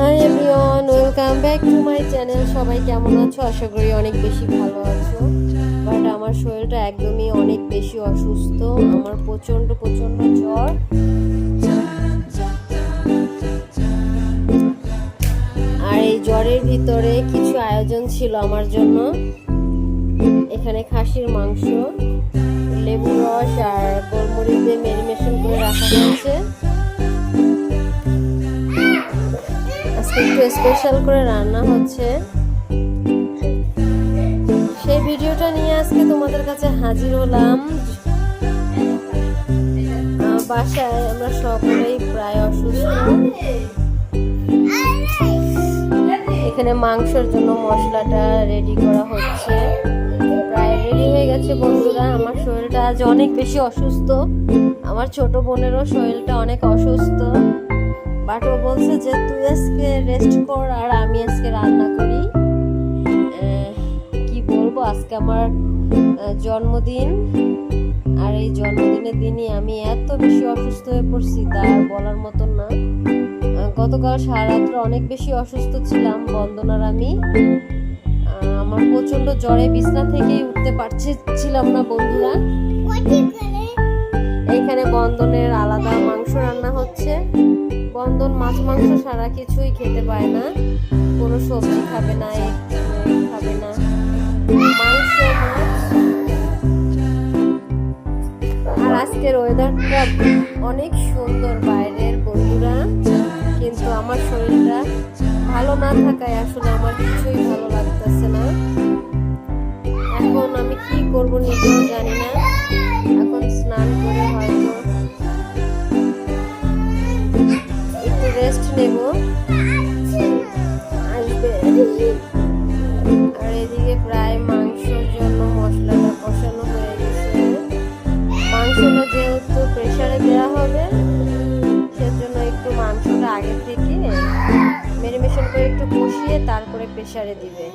Hi everyone welcome back to my channel সবাই কেমন আছো? আশা করি অনেক বেশি ভালো আছো। বাট আমার শরীরটা একদমই অনেক বেশি অসুস্থ। আমার প্রচণ্ড প্রচণ্ড জ্বর। আর এই জ্বরের ভিতরে কিছু আয়োজন ছিল আমার জন্য। এখানে খাসির মাংস লেবু রস আর গোলমরিচ দিয়ে মেরিনেশন করে রাখা হয়েছে। আজকে একটু স্পেশাল করে রান্না হচ্ছে। সেই ভিডিওটা নিয়ে আজকে তোমাদের কাছে হাজির হলাম। বাসায় আমরা সকলেই প্রায় অসুস্থ। এখানে মাংসের জন্য মশলাটা রেডি করা হচ্ছে। প্রায় রেডি হয়ে গেছে বন্ধুরা। আমার শরীরটা আজ অনেক বেশি অসুস্থ। আমার ছোট বোনেরও শরীরটা অনেক অসুস্থ। বাট ও বলছে যে তুই আজকে রেস্ট কর আর আমি আজকে রান্না করি। কি বলব? আজকে আমার জন্মদিন। আর এই জন্মদিনের দিনই আমি এত বেশি অসুস্থ হয়ে পড়ছি তা বলার মতন না। গতকাল সারা রাত্র অনেক বেশি অসুস্থ ছিলাম বন্দনার আমি। আমার প্রচণ্ড জ্বরে বিছনা থেকেই উঠতে পারছিলাম না বন্ধুরা। এইখানে বন্ধনের আলাদা বন্ধন মাছ মাংস সারা কিছুই খেতে পায় না। কোনো সবজি খাবে না খাবে না। মাংস আর আজকের ওয়েদারটা অনেক সুন্দর বাইরের বন্ধুরা। কিন্তু আমার শরীরটা ভালো না থাকায় আসলে আমার কিছুই ভালো লাগতেছে না। আসবে আর এদিকে প্রায় মাংসের জন্য মশলাটা কষানো হয়ে গেছে। মাংসটা যেহেতু প্রেসারে দেওয়া হবে, সেজন্য একটু মাংসটা আগে থেকে মেরিনেশন করে একটু কষিয়ে তারপরে প্রেসারে দিবে।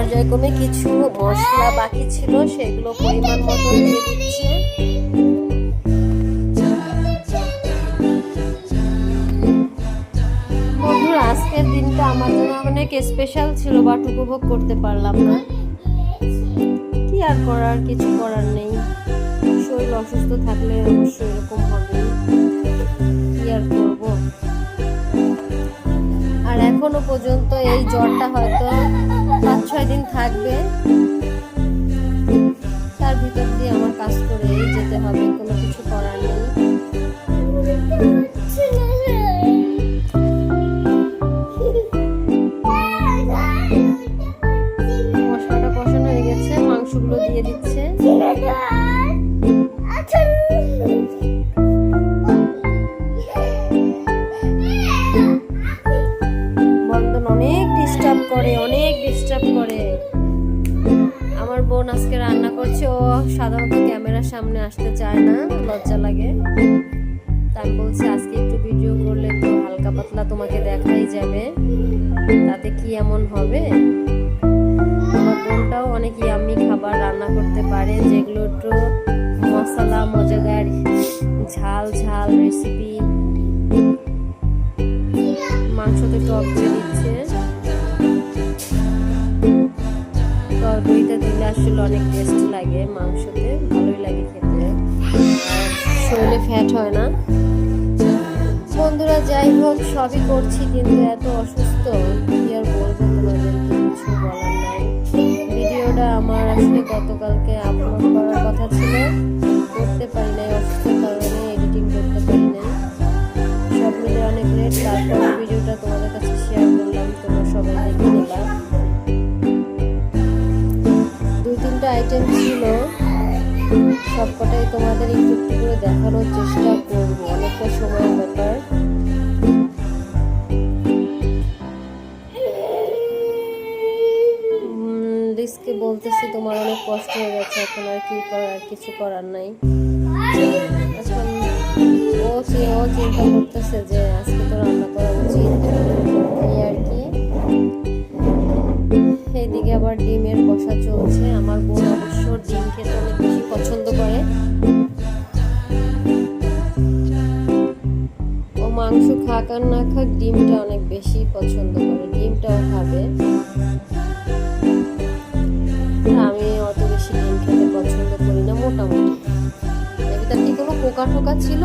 পর্যায়ক্রমে কিছু মশলা বাকি ছিল, সেগুলো পরিমাণ মতো দিয়ে দিচ্ছে। বন্ধুরা, আজকের দিনটা আমার জন্য অনেক স্পেশাল ছিল বাট উপভোগ করতে পারলাম না। কি আর করার, কিছু করার নেই। শরীর অসুস্থ থাকলে অবশ্যই এরকম হবে। কি আর এখনও পর্যন্ত এই জ্বরটা হয়তো পাঁচ ছয় দিন থাকবে। তার ভিতর দিয়ে আমার কাজ করেই যেতে হবে, কোনো কিছু করার নেই। মশলাটা কষানো হয়ে গেছে, মাংসগুলো দিয়ে দিচ্ছে। করে, অনেক ডিস্টার্ব করে। আমার বোন আজকে রান্না করছে, ও সাধারণত ক্যামেরার সামনে আসতে চায় না, লজ্জা লাগে। তা আমি বলছি, আজকে একটু ভিডিও করলে তো হালকা পাতলা তোমাকে দেখাই যাবে, তাতে কি এমন হবে? আমার বোনটাও অনেক ইয়াম্মি খাবার রান্না করতে পারে, যেগুলো একটু মশলা, মজাদার, ঝাল ঝাল রেসিপি মাংসতে টক আসলে অনেক টেস্ট লাগে মাংসতে, ভালোই লাগে খেতে। শরীরে ফ্যাট হয় না। বন্ধুরা, যাই হোক, সবই করছি কিন্তু এত অসুস্থ, কি আর বলব তোমাদেরকে কিছু বলার নাই। ভিডিওটা আমার আসলে গতকালকে আপলোড করার কথা ছিল, করতে পারি নাই ছিল। সবকটাই তোমাদের একটু একটু করে দেখানোর চেষ্টা করব। অনেকটা সময়ের ব্যাপার। রিস্কে বলতেছি, তোমার অনেক কষ্ট হয়ে গেছে এখন, আর কি করার কিছু করার নাই। এখন ও সে ও চিন্তা করতেছে যে খাক না খাক ডিমটা অনেক বেশি পছন্দ করে, ডিমটাও খাবে। আমি অত বেশি ডিম খেতে পছন্দ করি না, মোটামুটি। ভিতর কি কোনো পোকা টোকা ছিল?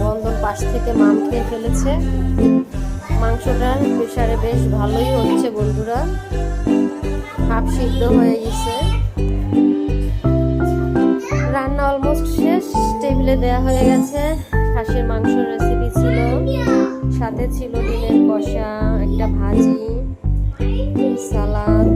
বন্ধন পাশ থেকে মাম খেয়ে ফেলেছে। মাংসটা প্রেশারে বেশ ভালোই হচ্ছে বন্ধুরা। হাফ সিদ্ধ হয়ে গেছে। রান্না অলমোস্ট শেষ। টেবিলে দেয়া হয়ে গেছে। খাসির মাংস রেসিপি ছিল। সাথে ছিল ডিমের কষা, একটা ভাজি, সালাদ।